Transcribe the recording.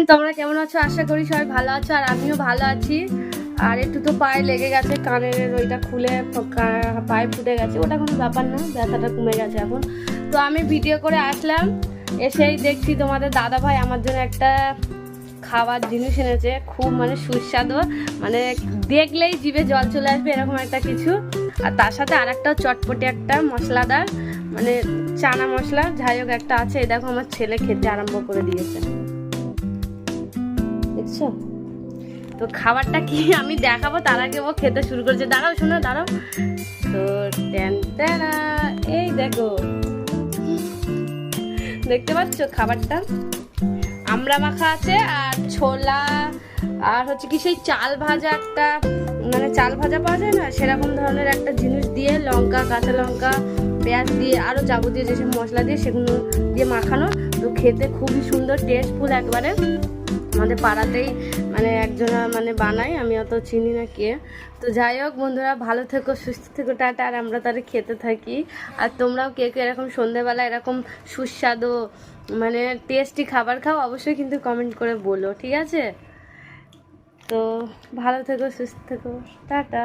Friend তোমরা কেমন আছো? আশা করি সবাই ভালো আছো আর আমিও ভালো আছি। আর একটু তো পায়ে লেগে গেছে, কানের ওইটা খুলে পায়ে ফুটে গেছে। ওটা কোনো ব্যাপার না, ব্যথাটা কমে গেছে এখন। তো আমি ভিডিও করে আসলাম, এসেই দেখছি তোমাদের দাদা ভাই আমার জন্য একটা খাবার জিনিস এনেছে। খুব মানে সুস্বাদু মানে দেখলেই জিভে জল চলে আসবে এরকম একটা কিছু। আর তার সাথে আর একটা চটপটি একটা মশলাদার মানে চানা মশলা। যাই হোক, একটা আছে। এই দেখো, আমার ছেলে খেতে আরম্ভ করে দিয়েছে। দেখছ তো খাবারটা কি আমি দেখাবো? তার আগে ও খেতে শুরু করেছে। দাঁড়াও, শোনো, দাঁড়াও। তো ট্যান এই দেখো। দেখতে পাচ্ছ খাবারটা? আমড়া মাখা আছে আর ছোলা, আর হচ্ছে কি সেই চাল ভাজা একটা মানে চাল ভাজা পাওয়া যায় না? সেরকম ধরনের একটা জিনিস দিয়ে লঙ্কা, কাঁচা লঙ্কা, পেঁয়াজ দিয়ে আরও যাবতীয় যেসব মশলা দিয়ে সেগুলো দিয়ে মাখানো। তো খেতে খুবই সুন্দর টেস্টফুল একবারে। আমাদের পাড়াতেই মানে একজনা মানে বানাই আমি অত চিনি না কে। তো যাই হোক বন্ধুরা, ভালো থেকো, সুস্থ থেকো, টাটা, আর আমরা তাদের খেতে থাকি। আর তোমরাও কে কে এরকম সন্ধেবেলা এরকম সুস্বাদু মানে টেস্টি খাবার খাও, অবশ্যই কিন্তু কমেন্ট করে বলো, ঠিক আছে? তো ভালো থেকো, সুস্থ থেকো, টাটা।